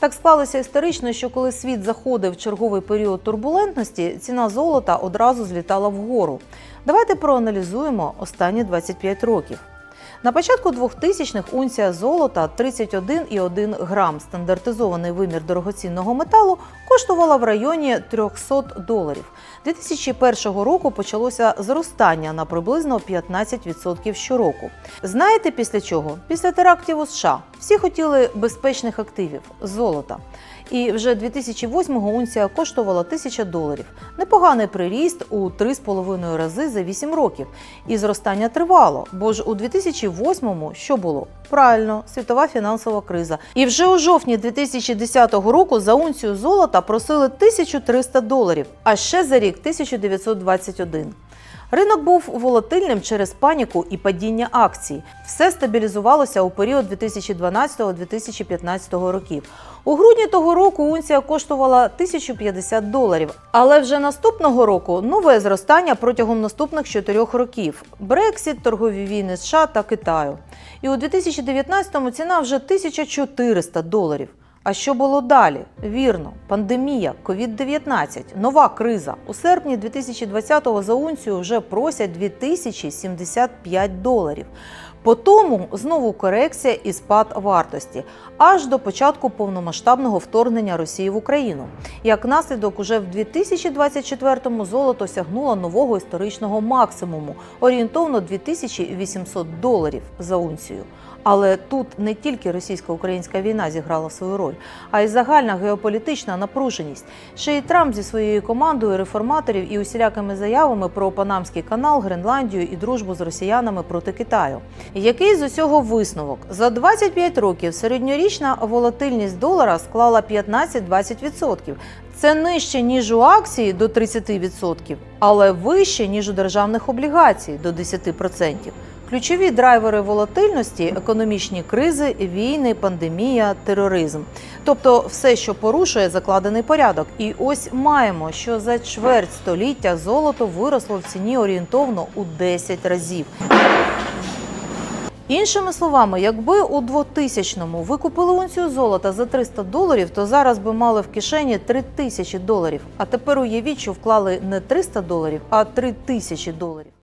Так склалося історично, що коли світ заходив в черговий період турбулентності, ціна золота одразу злітала вгору. Давайте проаналізуємо останні 25 років. На початку 2000-х унція золота 31,1 грам, стандартизований вимір дорогоцінного металу, коштувала в районі 300 доларів. 2001 року почалося зростання на приблизно 15% щороку. Знаєте після чого? Після терактів у США. Всі хотіли безпечних активів золота. І вже 2008-го унція коштувала 1000 доларів. Непоганий приріст у 3,5 рази за 8 років. І зростання тривало, бо ж у 2008-му що було? Правильно, світова фінансова криза. І вже у жовтні 2010 року за унцію золота просили 1300 доларів, а ще за рік 1921. Ринок був волатильним через паніку і падіння акцій. Все стабілізувалося у період 2012-2015 років. У грудні того року унція коштувала 1050 доларів. Але вже наступного року нове зростання протягом наступних чотирьох років: Брексіт, торгові війни США та Китаю. І у 2019-му ціна вже 1400 доларів. А що було далі? Вірно, пандемія, COVID-19, нова криза. У серпні 2020-го за унцію вже просять 2075 доларів. По тому знову корекція і спад вартості аж до початку повномасштабного вторгнення Росії в Україну. Як наслідок, уже в 2024-му золото сягнуло нового історичного максимуму орієнтовно 2800 доларів за унцію. Але тут не тільки російсько-українська війна зіграла свою роль, а й загальна геополітична напруженість. Ще й Трамп зі своєю командою реформаторів і усілякими заявами про Панамський канал, Гренландію і дружбу з росіянами проти Китаю. Який з усього висновок? За 25 років середньорічна волатильність долара склала 15-20%. Це нижче ніж у акції до 30%, але вище ніж у державних облігацій до 10%. Ключові драйвери волатильності економічні кризи, війни, пандемія, тероризм. Тобто все, що порушує закладений порядок. І ось маємо, що за чверть століття золото виросло в ціні орієнтовно у 10 разів. Іншими словами, якби у 2000-му ви купили унцію золота за 300 доларів, то зараз би мали в кишені 3000 доларів. А тепер уявіть, що вклали не 300 доларів, а 3000 доларів.